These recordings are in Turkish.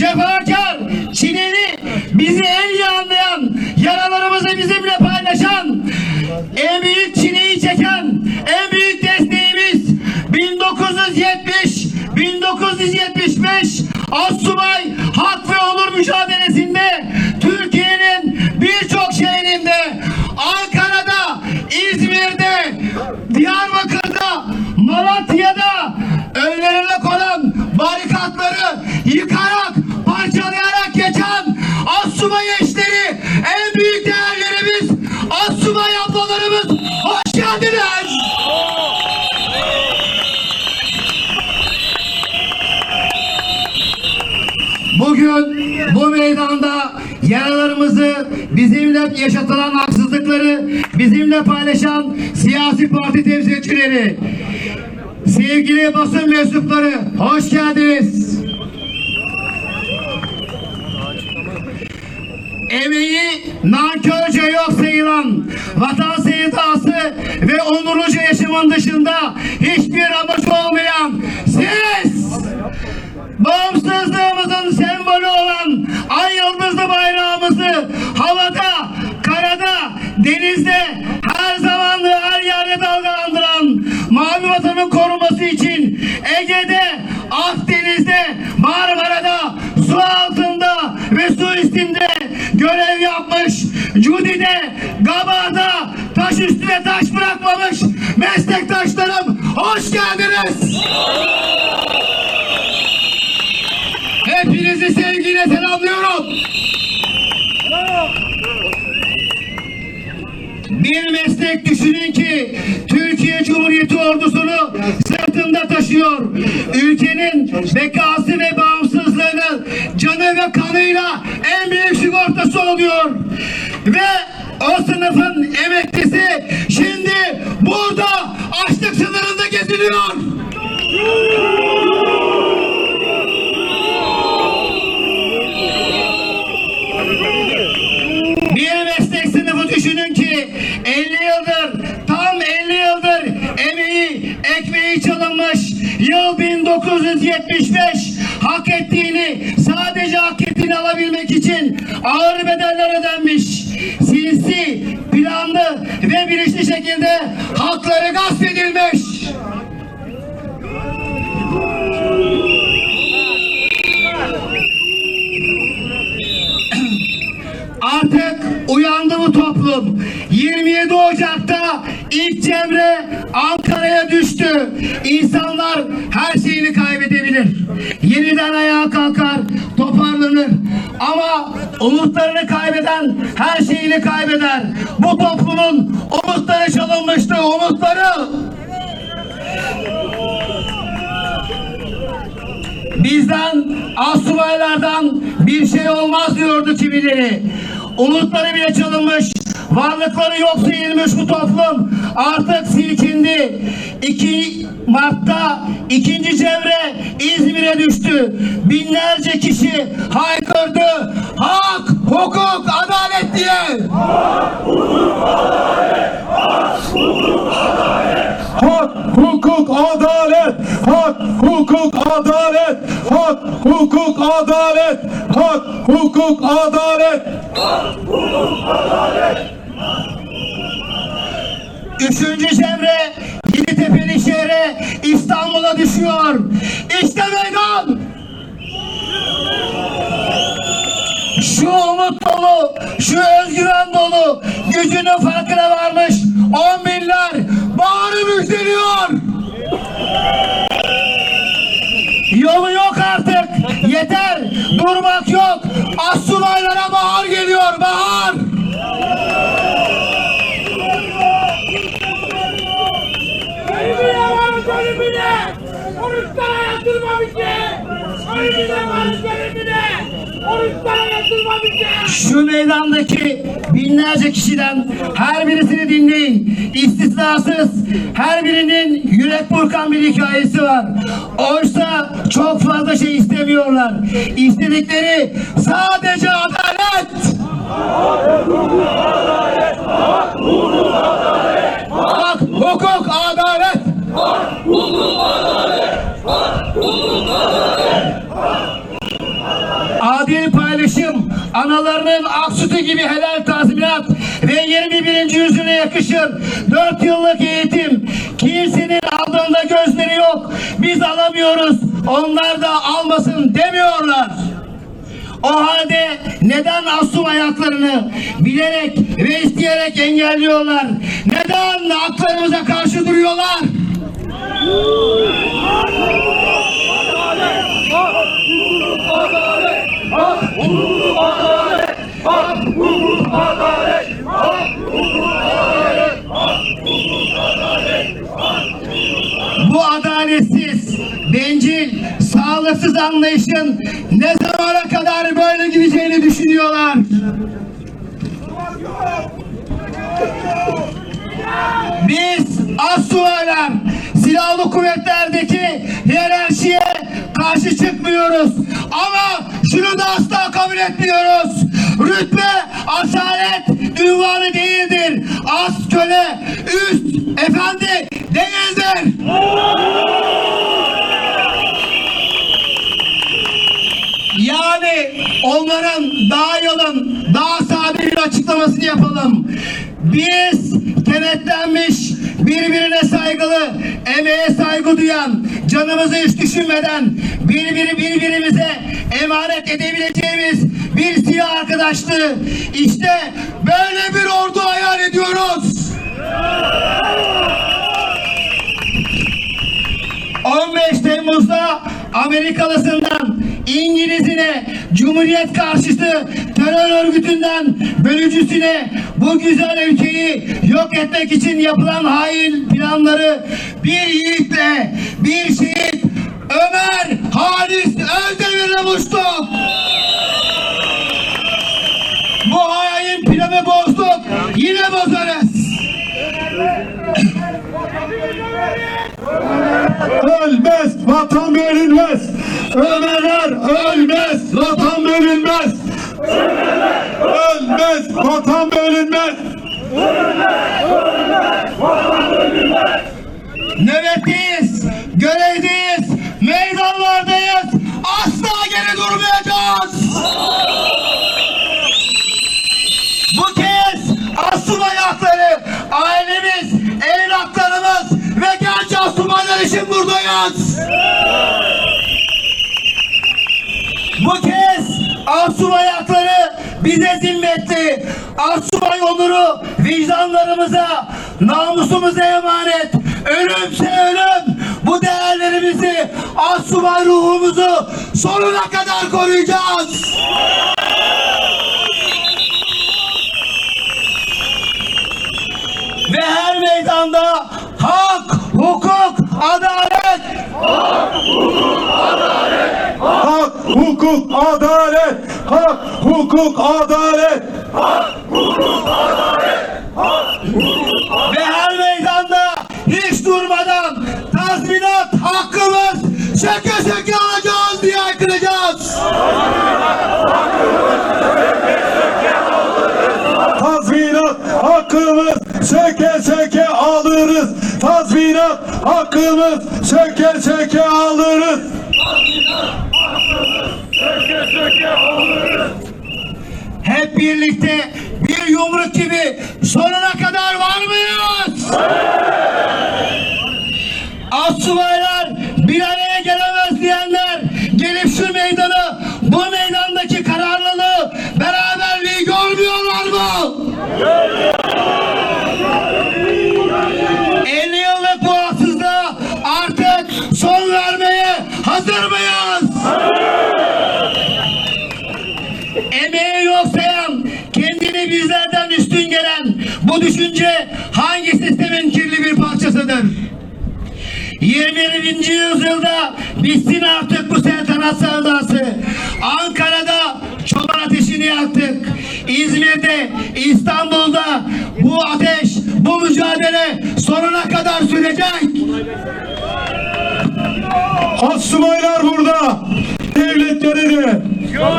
Jeff Bugün bu meydanda yaralarımızı bizimle yaşatılan haksızlıkları bizimle paylaşan siyasi parti temsilcileri, sevgili basın mensupları hoş geldiniz. Emeği nankörce yok sayılan vatan sevdası ve onurluca yaşamın dışında hiçbir amaç olmayan Bağımsızlığımızın sembolü olan ay yıldızlı bayrağımızı havada, karada, denizde her zaman her yerde dalgalandıran mavi vatanın korunması için Ege'de, Akdeniz'de, Marmara'da, su altında ve su üstünde görev yapmış, Cudi'de, Gaba'da taş üstüne taş bırakmamış meslektaşlarım hoş geldiniz. Hepinizi sevgiyle selamlıyorum. Bir meslek düşünün ki Türkiye Cumhuriyeti ordusunu sırtında taşıyor. Ülkenin bekası ve bağımsızlığını canı ve kanıyla en büyük sigortası oluyor. Ve o sınıfın emeklisi 1975 hak ettiğini, sadece hak ettiğini alabilmek için ağır bedeller ödenmiş. Sinsi, planlı ve bilinçli şekilde hakları gasp edilmiş. Artık uyandı bu toplum. 27 Ocak'ta ilk cemre Ankara'ya düştü. İnsanlar her şeyini kaybedebilir. Yeniden ayağa kalkar, toparlanır. Ama umutlarını kaybeden her şeyini kaybeder. Bu toplumun umutları çalınmıştı, umutları. Bizden, asubaylardan bir şey olmaz diyordu kimileri. Umutları bile çalınmış, varlıkları yok sayılmış bu toplum. Artık silkindi. 2 Mart'ta ikinci cevre İzmir'e düştü. Binlerce kişi haykırdı. Hak, hukuk, adalet diye. Hak, hukuk, adalet. Hak, hukuk, adalet. Hak, hukuk, adalet. Hak, hukuk, adalet. Üçüncü cevre Yeditepe'li şehre İstanbul'a düşüyor. İşte meydan. Şu umut dolu, şu özgüven dolu, gücünün farkına varmış on binler bağrı müjdeliyor. Yolu yok artık, yeter, durmak yok. Assubaylara Şu meydandaki binlerce kişiden her birisini dinleyin. İstisnasız her birinin yürek burkan bir hikayesi var. Oysa çok fazla şey istemiyorlar. İstedikleri sadece adalet. Hak, hukuk, adalet. adil analarının ak sütü gibi helal tazminat ve 21. yüzyıla yakışır 4 yıllık eğitim. Kimsenin aldığında gözleri yok. Biz alamıyoruz. Onlar da almasın demiyorlar. O halde neden asum ayaklarını bilerek ve isteyerek engelliyorlar? Neden haklarımıza karşı duruyorlar? Bu adaletsiz, bencil, sağlıksız anlayışın ne zamana kadar böyle gideceğini düşünüyorlar. Biz Asuvalar silahlı kuvvetlerdeki hiyerarşiye karşı çıkmıyoruz. Ama kabul etmiyoruz. Rütbe, asalet, ünvanı değildir. Az köle, üst, efendi değildir. Yani onların daha yolun daha sade bir açıklamasını yapalım. Biz kenetlenmiş, birbirine saygılı, emeğe saygı duyan, canımızı hiç düşünmeden birbiri birbirimize emanet edebileceğimiz bir siyah arkadaşlığı işte böyle bir ordu hayal ediyoruz. 15 Temmuz'da Amerikalısından İngilizine, Cumhuriyet karşıtı terör örgütünden bölücüsüne bu güzel ülkeyi yok etmek için yapılan hain planları bir yiğitle, bir şehit Ömer Halis Özdemir'le buluştuk. Bu hain planı bozduk. Yine bozarız. Ölmez, vatan bölünmez. Ömerler ölmez, vatan bölünmez. Ölmez, vatan bölünmez. Nöbetteyiz, görevdeyiz, Bu kez asubay hakları, ailemiz, evlatlarımız ve genç asubaylar için buradayız. Bu kez asubay hakları bize zimmetli. Asubay onuru vicdanlarımıza, namusumuza emanet. Ölümse ölüm. Bu değerlerimizi, asubay ruhumuzu sonuna kadar koruyacağız. Ve her meydanda hak, hukuk, adalet Hak, hukuk, adalet. Hak, hukuk, adalet. ve her meydanda hiç durmadan tazminat hakkımız söke söke alacağız diye haykıracağız. Tazminat hakkımız söke söke alırız. Tazminat hakkımız söke söke alırız. Hep birlikte bir yumruk gibi sonuna kadar var mıyız? Asubaylar bir araya gelemez diyenler gelip şu meydanı bu meydandaki kararlılığı beraberliği görmüyorlar mı? 50 yıllık bu haksızlığa artık son vermeye hazır mıyız? Emeği yok sayan, kendini bizlerden üstün gelen bu düşünce 21. yüzyılda bitsin artık bu saltanat sevdası. Ankara'da çoban ateşini yaktık. İzmir'de, İstanbul'da bu ateş, bu mücadele sonuna kadar sürecek. Asubaylar burada. Devlet nerede?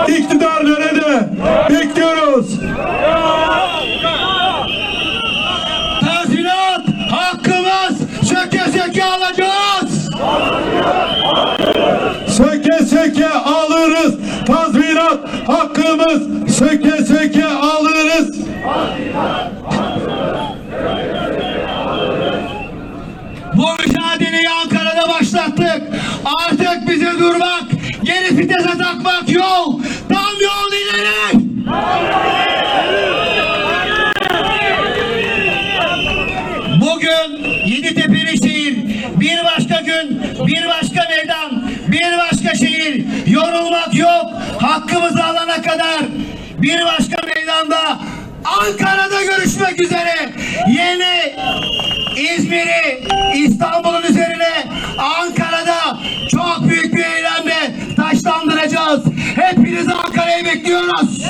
İktidar nerede? Bekliyoruz. Tazminat hakkımız söke söke alacağız. Söke söke alırız. Tazminat hakkımız söke söke alırız. Bu mücadeleyi Ankara'da başlattık. Artık bize durmak, geri vitese takmak yok. Tam yol ileri! Bugün Yeditepe'li şehir, bir başka gün, bir başka meydan, bir başka şehir. Yorulmak yok, hakkımızı alana kadar bir başka meydanda Ankara'da görüşmek üzere. Yeni İzmir'i İstanbul'un üzerine Ankara'da çok büyük bir eylemle taşlandıracağız. Hepinizi Ankara'ya bekliyoruz.